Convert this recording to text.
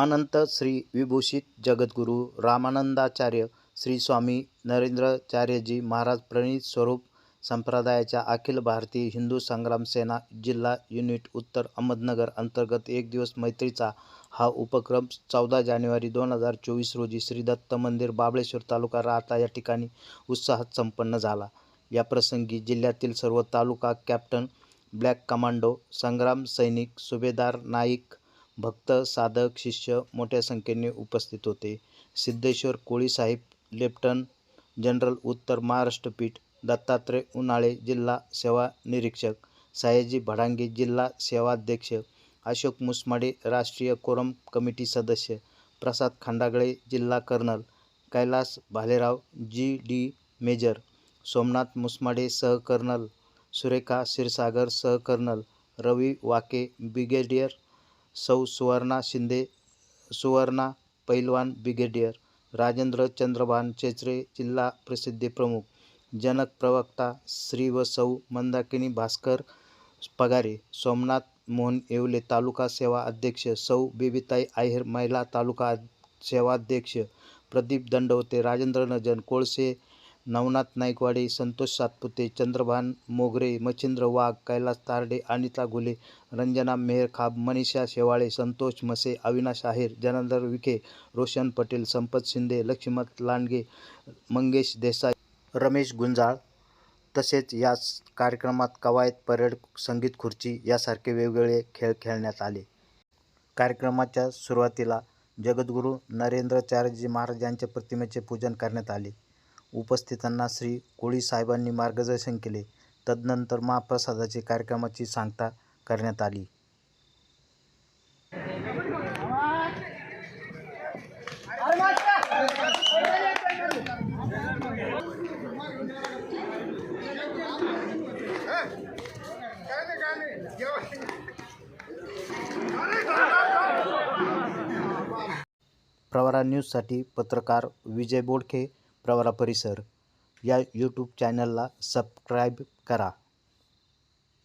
अनंत श्री विभूषित जगद्गुरू रामानंदाचार्य श्री स्वामी नरेंद्राचार्यजी महाराज प्रणीत स्वरूप संप्रदायाच्या अखिल भारतीय हिंदू संग्राम सेना जिल्हा युनिट उत्तर अहमदनगर अंतर्गत एक दिवस मैत्रीचा हा उपक्रम चौदा जानेवारी दोन हजार चोवीस रोजी श्री दत्त मंदिर बाबळेश्वर तालुका राहता या ठिकाणी उत्साहात संपन्न झाला. या प्रसंगी जिल्ह्यातील सर्व तालुका कॅप्टन ब्लॅक कमांडो संग्राम सैनिक सुभेदार नाईक भक्त साधक शिष्य मोठ्या संख्येने उपस्थित होते. सिद्धेश्वर कोळीसाहेब लेफ्टन जनरल उत्तर महाराष्ट्र पीठ दत्तात्रय उन्हाळे जिल्हा सेवा निरीक्षक सयाजी भडांगे जिल्हा सेवाध्यक्ष अशोक मुसमाडे राष्ट्रीय कोरम कमिटी सदस्य प्रसाद खांडागळे जिल्हा colonel Kailas Bhalerao G D major Somnath Musmade सहकर्नल Surekha Kshirsagar सहकर्नल रवी वाके ब्रिगेडियर सौ सुवर्णा शिंदे सुवर्णा पैलवान ब्रिगेडियर राजेंद्र चंद्रभान चेचरे जिल्हा प्रसिद्धी प्रमुख जनक प्रवक्ता श्री व सौ मंदाकिनी भास्कर पगारे सोमनाथ मोहन येवले तालुका सेवा अध्यक्ष सौ बेबीताई आहेर महिला तालुका सेवाध्यक्ष प्रदीप दंडवते राजेंद्र नजन कोळसे नवनाथ नाईकवाडे संतोष सातपुते चंद्रभान मोगरे मच्छिंद्र वाघ कैलास तारडे अनिता घुले रंजना मेहरखाब मनीषा शेवाळे संतोष मसे अविनाश आहेर जनार्दन विखे रोशन पटेल संपत शिंदे लक्ष्मत लांडगे मंगेश देसाई रमेश गुंजाळ. तसेच या कार्यक्रमात कवायत परेड संगीत खुर्ची यासारखे वेगवेगळे खेळ खेळण्यात आले. कार्यक्रमाच्या सुरुवातीला जगद्गुरू नरेंद्राचार्यजी महाराज यांच्या प्रतिमेचे पूजन करण्यात आले. उपस्थितांना श्री कोळी साहेबांनी मार्गदर्शन केले. तदनंतर महाप्रसादाची कार्यक्रमाची सांगता करण्यात आली. प्रवरा न्यूजसाठी पत्रकार विजय बोडखे प्रवरा परिसर या यूट्यूब चॅनलला सबस्क्राईब करा.